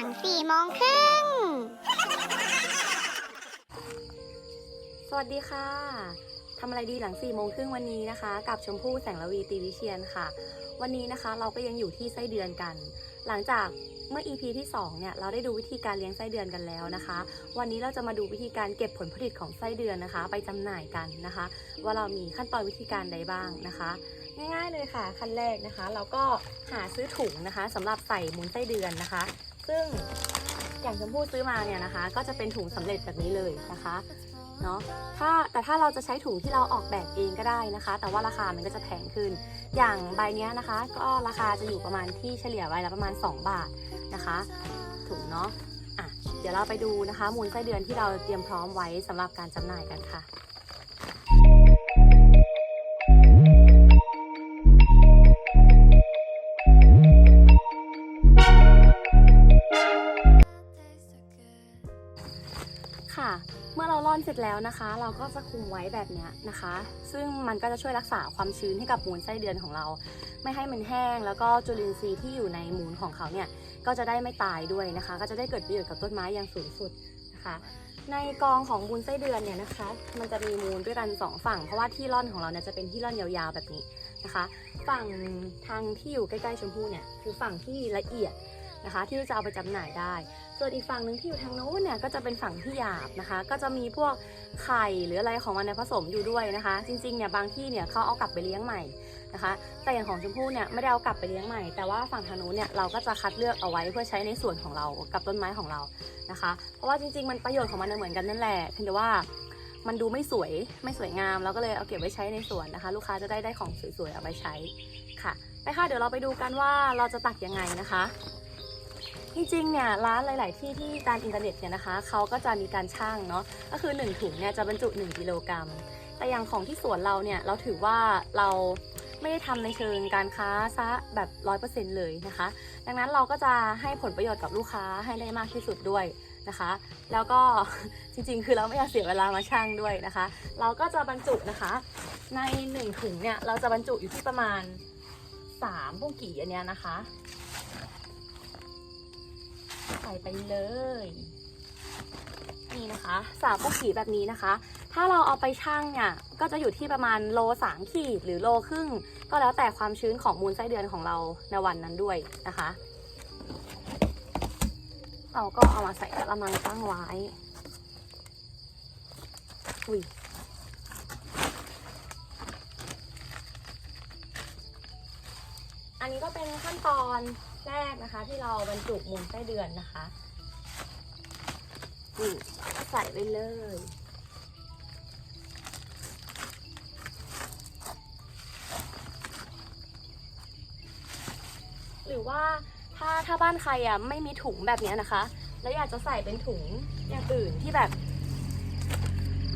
ลังสี่โมงครึ่ง สวัสดีค่ะ ทำอะไรดีหลัง4ี่โมงครึ่งวันนี้นะคะ กับชมพู่แสงระวีตีวิเชียนค่ะ วันนี้นะคะเราก็ยังอยู่ที่ไส้เดือนกัน หลังจากเมื่อ EP ที่ 2 เนี่ย เราได้ดูวิธีการเลี้ยงไส้เดือนกันแล้วนะคะ วันนี้เราจะมาดูวิธีการเก็บผลผลิตของไส้เดือนนะคะ ไปจำหน่ายกันนะคะ ว่าเรามีขั้นตอนวิธีการใดบ้างนะคะ ง่ายๆเลยค่ะ ขั้นแรกนะคะ เราก็หาซื้อถุงนะคะสำหรับใส่มูลไส้เดือนนะคะ ซึ่งอย่างชมพู่ซื้อมาเนี่ยนะคะ ก็จะเป็นถุงสำเร็จแบบนี้เลยนะคะเนาะถ้าแต่ถ้าเราจะใช้ถุงที่เราออกแบบเองก็ได้นะคะ แต่ว่าราคามันก็จะแพงขึ้น อย่างใบเนี้ยนะคะ ก็ราคาจะอยู่ประมาณที่เฉลี่ยใบละประมาณ 2 บาทนะคะ ถุงเนาะอะเดี๋ยวเราไปดูนะคะมูลไส้เดือนที่เราเตรียมพร้อมไว้สำหรับการจำหน่ายกันค่ะ เมื่อเราร่อนเสร็จแล้วนะคะ เราก็จะคลุมไว้แบบนี้นะคะ ซึ่งมันก็จะช่วยรักษาความชื้นให้กับมูลไส้เดือนของเรา ไม่ให้มันแห้ง แล้วก็จุลินทรีย์ที่อยู่ในมูลของเขาเนี่ยก็จะได้ไม่ตายด้วยนะคะ ก็จะได้เกิดประโยชน์กับต้นไม้อย่างสูงสุดนะคะในกองของมูลไส้เดือนเนี่ยนะคะ มันจะมีมูลด้วยกันสองฝั่ง เพราะว่าที่ร่อนของเราเนี่ยจะเป็นที่ร่อนยาวๆแบบนี้นะคะ ฝั่งทางที่อยู่ใกล้ๆชมพู่เนี่ยคือฝั่งที่ละเอียดนะคะ ที่จะเอาไปจำหน่ายได้ ส่วนอีกฝั่งหนึ่งที่อยู่ทางโน้นเนี่ยก็จะเป็นฝั่งที่หยาบนะคะ ก็จะมีพวกไข่หรืออะไรของมันในผสมอยู่ด้วยนะคะ จริงๆเนี่ยบางที่เนี่ยเขาเอากลับไปเลี้ยงใหม่นะคะ แต่อย่างของชมพู่เนี่ยไม่ได้เอากลับไปเลี้ยงใหม่ แต่ว่าฝั่งทางโน้นเนี่ยเราก็จะคัดเลือกเอาไว้เพื่อใช้ในส่วนของเรากับต้นไม้ของเรานะคะ เพราะว่าจริงๆมันประโยชน์ของมันเหมือนกันนั่นแหละเพียงแต่ว่ามันดูไม่สวยไม่สวยงามเราก็เลยเอาเก็บไว้ใช้ในสวนนะคะ ลูกค้าจะได้ได้ของสวยๆเอาไปใช้ค่ะไปค่ะเดี๋ยวเราไปดูกันว่าเราจะตักยังไงนะคะ จริงๆเนี่ยร้านหลาย ๆ ที่ที่ตามอินเทอร์เน็ตเนี่ยนะคะเขาก็จะมีการชั่งเนาะก็คือ 1 ถุงเนี่ยจะบรรจุ 1กิโลกรัมแต่อย่างของที่สวนเราเนี่ยเราถือว่าเราไม่ได้ทำในเชิงการค้าซะแบบร้อยเปอร์เซ็นต์เลยนะคะ ดังนั้นเราก็จะให้ผลประโยชน์กับลูกค้าให้ได้มากที่สุดด้วยนะคะ แล้วก็จริงๆ คือเราไม่อยากเสียเวลามาชั่งด้วยนะคะ เราก็จะบรรจุนะคะ ใน1ถุงเนี่ยเราจะบรรจุอยู่ที่ประมาณ3พวกกี่อันเนี้ยนะคะ ใส่ไปเลย นี่นะคะสามปุกขีแบบนี้นะคะ ถ้าเราเอาไปชั่งเนี่ยก็จะอยู่ที่ประมาณโลสามขีดหรือโลครึ่ง ก็แล้วแต่ความชื้นของมูลไส้เดือนของเราในวันนั้นด้วยนะคะ เราก็เอามาใส่กระมังตั้งไว้อุ้ยอันนี้ก็เป็นขั้นตอน แรกนะคะที่เราบรรจุมูลไส้เดือนนะคะนี่ก็ใส่ไปเลย หรือว่าถ้าถ้าบ้านใครอะไม่มีถุงแบบเนี้ยนะคะ แล้วอยากจะใส่เป็นถุงอย่างอื่นที่แบบ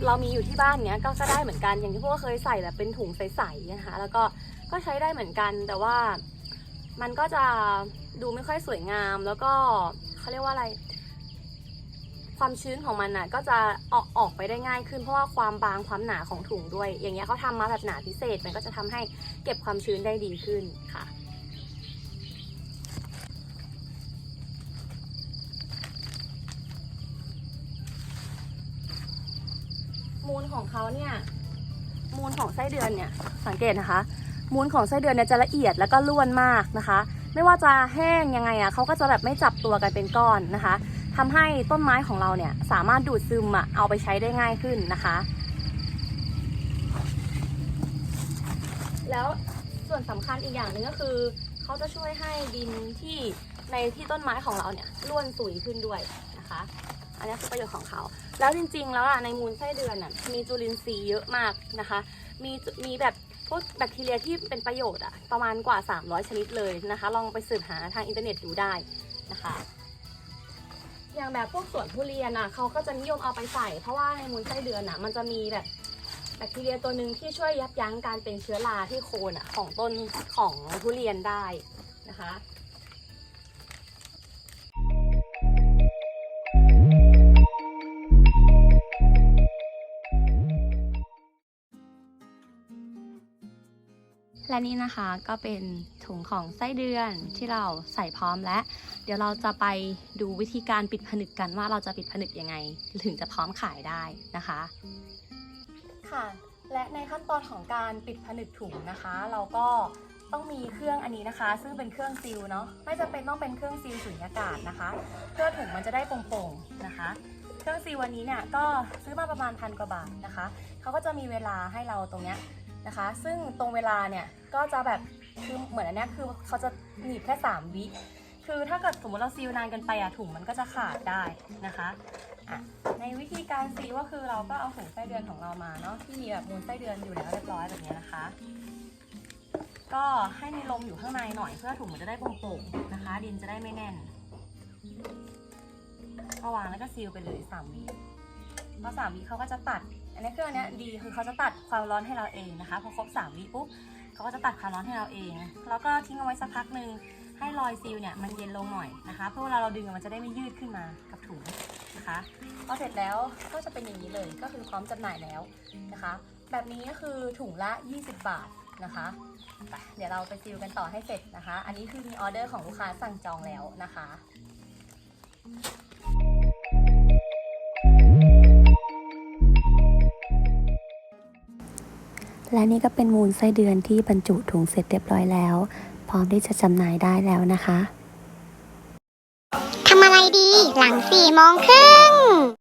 เรามีอยู่ที่บ้านเนี้ยก็ก็ได้เหมือนกันอย่างที่พวกเคยใส่แบบเป็นถุงใสๆนะคะ แล้วก็ก็ใช้ได้เหมือนกันแต่ว่า มันก็จะดูไม่ค่อยสวยงามแล้วก็เขาเรียกว่าอะไร ความชื้นของมันน่ะ ก็จะออกออกไปได้ง่ายขึ้นเพราะว่าความบางความหนาของถุงด้วย อย่างเงี้ยเขาทำมาแบบหนาพิเศษ มันก็จะทำให้เก็บความชื้นได้ดีขึ้นค่ะมูลของเขาเนี่ยมูลของไส้เดือนเนี่ยสังเกตนะคะ มูลของไส้เดือนเนี่ยจะละเอียดแล้วก็ล้วนมากนะคะ ไม่ว่าจะแห้งยังไงอะ่ะเขาก็จะแบบไม่จับตัวกันเป็นก้อนนะคะทำให้ต้นไม้ของเราเนี่ยสามารถดูดซึมอะ่ะเอาไปใช้ได้ง่ายขึ้นนะคะ แล้วส่วนสำคัญอีกอย่างหนึ่งก็คือเขาจะช่วยให้ดินที่ในที่ต้นไม้ของเราเนี่ยร่วนสุยขึ้นด้วยนะคะ อันนี้คือประโยชน์ของเขา แล้วจริงๆ แล้วอะในมูลไส้เดือนอะมีจุลินทรีย์เยอะมากนะคะ มีมีแบบ พวกแบคทีเรียที่เป็นประโยชน์อะประมาณกว่า 300 ชนิดเลยนะคะ ลองไปสืบหาทางอินเทอร์เน็ตดูได้นะคะ อย่างแบบพวกสวนทุเรียนอะเขาก็จะนิยมเอาไปใส่ เพราะว่าในมูลไส้เดือนอะมันจะมีแบบแบคทีเรียตัวหนึ่งที่ช่วยยับยั้งการเป็นเชื้อราที่โคนอะของต้นของทุเรียนได้นะคะ และนี่นะคะก็เป็นถุงของไส้เดือนที่เราใส่พร้อมและ เดี๋ยวเราจะไปดูวิธีการปิดผนึกกันว่าเราจะปิดผนึกยังไง ถึงจะพร้อมขายได้นะคะ ค่ะ และในขั้นตอนของการปิดผนึกถุงนะคะ เราก็ต้องมีเครื่องอันนี้นะคะ ซึ่งเป็นเครื่องซีลเนาะไม่จำเป็นต้องเป็นเครื่องซีลสุญญากาศนะคะ เพื่อถุงมันจะได้โปร่งๆนะคะ เครื่องซีลวันนี้เนี่ยก็ซื้อมาประมาณพันกว่าบาทนะคะเขาก็จะมีเวลาให้เราตรงเนี้ย นะคะ ซึ่งตรงเวลาเนี่ยก็จะแบบคือเหมือนอันนี้คือเขาจะหนีบแค่3วิคือถ้าเกิดสมมติเราซีลนานเกินไปอะถุงมันก็จะขาดได้นะคะอะในวิธีการซีลก็คือเราก็เอาถุงไส้เดือนของเรามาเนาะที่มีแบบมูลไส้เดือนอยู่แล้วเรียบร้อยแบบนี้นะคะ ก็ให้มีลมอยู่ข้างในหน่อยเพื่อถุงมันจะได้โปร่งๆนะคะ ดินจะได้ไม่แน่นก็วางแล้วก็ซีลไปเลยสามวิพอสามวิเขาก็จะตัด อันนี้เครื่องเนี้ยดีคือเขาจะตัดความร้อนให้เราเองนะคะพอครบสามวิปุ๊บเขาก็จะตัดความร้อนให้เราเอง แล้วก็ทิ้งเอาไว้สักพักหนึ่งให้รอยซีลเนี่ยมันเย็นลงหน่อยนะคะเพื่อเวลาเราดึงมันจะได้ไม่ยืดขึ้นมากับถุงนะคะพอเสร็จแล้วก็จะเป็นอย่างนี้เลยก็คือพร้อมจำหน่ายแล้วนะคะ แบบนี้ก็คือถุงละ 20 บาทนะคะไปเดี๋ยวเราไปซีลกันต่อให้เสร็จนะคะ อันนี้คือมีออเดอร์ของลูกค้าสั่งจองแล้วนะคะ และนี่ก็เป็นมูลไส้เดือนที่บรรจุถุงเสร็จเรียบร้อยแล้ว พร้อมที่จะจำหน่ายได้แล้วนะคะ ทำอะไรดีหลังสี่โมงครึ่ง